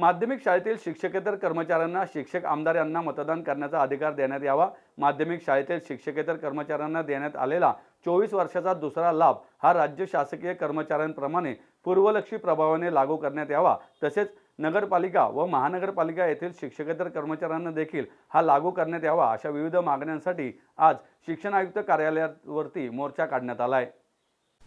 माध्यमिक शाळेतील शिक्षकेतर कर्मचाऱ्यांना शिक्षक आमदार यांना मतदान करण्याचा अधिकार देण्यात यावा. माध्यमिक शाळेतील शिक्षकेतर कर्मचाऱ्यांना देण्यात आलेला चोवीस वर्षाचा दुसरा लाभ हा राज्य शासकीय कर्मचाऱ्यांप्रमाणे पूर्वलक्षी प्रभावाने लागू करण्यात यावा. तसेच नगरपालिका व महानगरपालिका येथील शिक्षकेतर कर्मचाऱ्यांना देखील हा लागू करण्यात यावा अशा विविध मागण्यांसाठी आज शिक्षण आयुक्त कार्यालयावरती मोर्चा काढण्यात आला आहे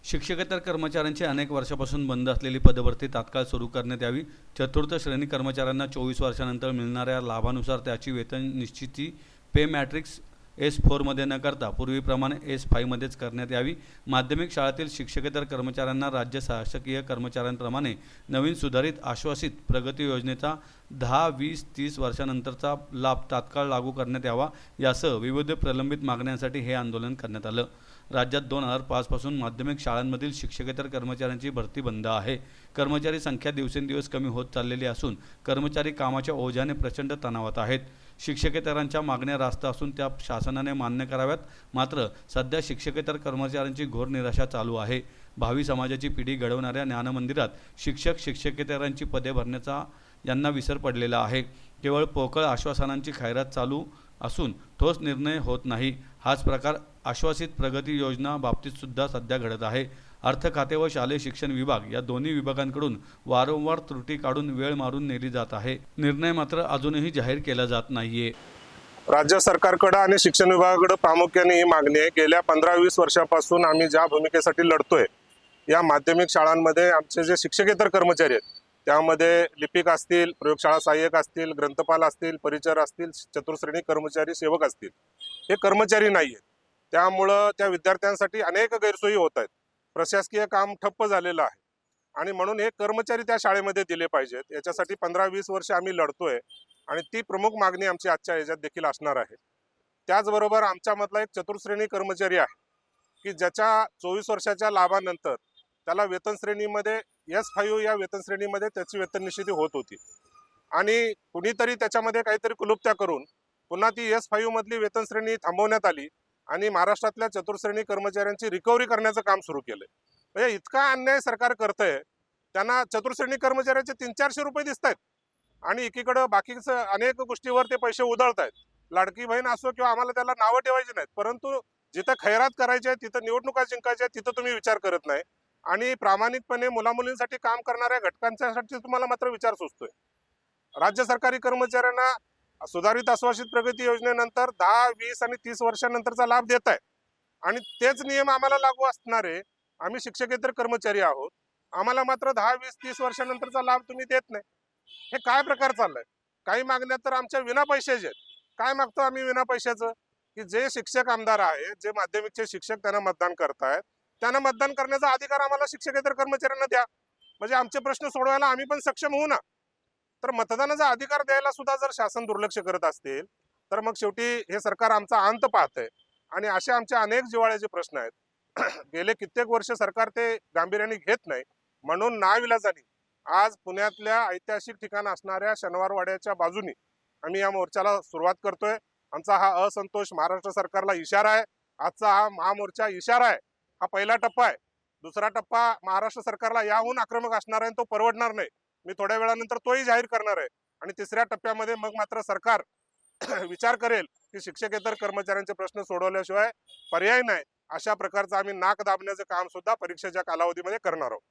शिक्षकेतर कर्मचाऱ्यांची अनेक वर्षापासून बंद असलेली पदभरती तात्काळ सुरू करण्यात यावी. चतुर्थ श्रेणी कर्मचाऱ्यांना चोवीस वर्षानंतर मिळणाऱ्या लाभानुसार त्याची वेतन निश्चिती पे मॅट्रिक्स एस फोरमध्ये न करता पूर्वीप्रमाणे एस फाईव्हमध्येच करण्यात यावी. माध्यमिक शाळेतील शिक्षकेतर कर्मचाऱ्यांना राज्य शासकीय कर्मचाऱ्यांप्रमाणे नवीन सुधारित आश्वासित प्रगती योजनेचा दहा वीस तीस वर्षानंतरचा लाभ तात्काळ लागू करण्यात यावा यासह विविध प्रलंबित मागण्यांसाठी हे आंदोलन करण्यात आलं. राज्यात दोन हजार पाचपासून माध्यमिक शाळांमधील शिक्षकेतर कर्मचाऱ्यांची भरती बंद आहे. कर्मचारी संख्या दिवसेंदिवस कमी होत चाललेली असून कर्मचारी कामाच्या ओझ्याने प्रचंड तणावात आहेत. शिक्षकेतरांच्या मागण्या रास्त असून त्या शासनाने मान्य कराव्यात. मात्र सध्या शिक्षकेतर कर्मचाऱ्यांची घोर निराशा चालू आहे. भावी समाजाची पिढी घडवणाऱ्या ज्ञानमंदिरात शिक्षक शिक्षकेतरांची पदे भरण्याचा यांना विसर पडलेला आहे. केवळ पोकळ आश्वासनांची खैरात चालू असून ठोस निर्णय होत नाही. हाच प्रकार आश्वासित प्रगती योजना बाबतीतसुद्धा सध्या घडत आहे. अर्थ खाते व शालेय शिक्षण विभाग या दोन्ही विभागांकडून वारंवार त्रुटी काढून वेळ मारून नेली जात आहे. निर्णय मात्र अजूनही जाहीर केला जात नाहीये. राज्य सरकारकडं आणि शिक्षण विभागाकडं प्रामुख्याने ही मागणी आहे. गेल्या पंधरा वीस वर्षापासून आम्ही ज्या भूमिकेसाठी लढतोय या माध्यमिक शाळांमध्ये आमचे जे शिक्षकेतर कर्मचारी आहेत त्यामध्ये लिपिक असतील प्रयोगशाळा सहाय्यक असतील ग्रंथपाल असतील परिचर असतील चतुर्श्रेणी कर्मचारी सेवक असतील. हे कर्मचारी नाही आहेत त्यामुळं त्या विद्यार्थ्यांसाठी अनेक गैरसोयी होत आहेत. प्रशासकीय काम ठप्प झालेलं आहे. आणि म्हणून हे कर्मचारी त्या शाळेमध्ये दिले पाहिजेत. याच्यासाठी पंधरा वीस वर्ष आम्ही लढतोय आणि ती प्रमुख मागणी आमची आजच्या याच्यात देखील असणार आहे. त्याचबरोबर आमच्यामधला एक चतुर्श्रेणी कर्मचारी आहे की ज्याच्या चोवीस वर्षाच्या लाभानंतर त्याला वेतन श्रेणीमध्ये एस फाईव्ह या वेतन श्रेणीमध्ये त्याची वेतन निश्चिती होत होती. आणि कुणीतरी त्याच्यामध्ये काहीतरी कुलुप्त्या करून पुन्हा ती एस फायू मधली वेतन श्रेणी थांबवण्यात आली. आणि महाराष्ट्रातल्या चतुर्श्रेणी कर्मचाऱ्यांची रिकव्हरी करण्याचं काम सुरू केलंय. म्हणजे इतका अन्याय सरकार करतंय त्यांना चतुर्श्रेणी कर्मचाऱ्याचे तीन चारशे रुपये दिसत आहेत आणि एकीकडं बाकीचं अनेक गोष्टीवर ते पैसे उधळत आहेत लाडकी बहीण असो किंवा आम्हाला त्याला नावं ठेवायची नाहीत परंतु जिथं खैरात करायची आहे तिथं निवडणुका जिंकायच्या आहेत तिथं तुम्ही विचार करत नाही. आणि प्रामाणिकपणे मुलामुलींसाठी काम करणाऱ्या घटकांच्यासाठी तुम्हाला मात्र विचार सुचतोय. राज्य सरकारी कर्मचाऱ्यांना सुधारित आश्वासित प्रगती योजनेनंतर दहा वीस आणि तीस वर्षानंतरचा लाभ देत आहे. आणि तेच नियम आम्हाला लागू असणारे आम्ही शिक्षकेतर कर्मचारी आहोत. आम्हाला मात्र दहा वीस तीस वर्षानंतरचा लाभ तुम्ही देत नाही. हे काय प्रकार चाललाय? काही मागण्या तर आमच्या विना पैशाचे आहेत. काय मागतो आम्ही विना पैशाचं? की जे शिक्षक आमदार आहेत जे माध्यमिकचे शिक्षक त्यांना मतदान करतायत त्यांना मतदान करण्याचा अधिकार आम्हाला शिक्षकेतर कर्मचाऱ्यांना द्या. म्हणजे आमचे प्रश्न सोडवायला आम्ही पण सक्षम होऊ ना? तर मतदानाचा अधिकार द्यायला सुद्धा जर शासन दुर्लक्ष करत असतील तर मग शेवटी हे सरकार आमचा अंत पाहतंय. आणि असे आमचे अनेक जिवाळ्याचे प्रश्न आहेत गेले कित्येक वर्ष सरकार ते गांभीर्याने घेत नाही. म्हणून नाविलाजानी आज पुण्यातल्या ऐतिहासिक ठिकाण असणाऱ्या शनिवारवाड्याच्या बाजूनी आम्ही या मोर्चाला सुरुवात करतोय. आमचा हा असंतोष महाराष्ट्र सरकारला इशारा आहे. आजचा हा महामोर्चा इशारा आहे. हा पहिला टप्पा आहे. दुसरा टप्पा महाराष्ट्र सरकारला याहून आक्रमक असणार आहे आणि तो परवडणार नाही. मी थोड्या वेळानंतर तोही जाहीर करणार आहे. आणि तिसऱ्या टप्प्यामध्ये मग मात्र सरकार विचार करेल की शिक्षकेतर कर्मचाऱ्यांचे प्रश्न सोडवल्याशिवाय पर्याय नाही. अशा प्रकारचं आम्ही नाक दाबण्याचं काम सुद्धा परीक्षेच्या कालावधीमध्ये करणार आहोत.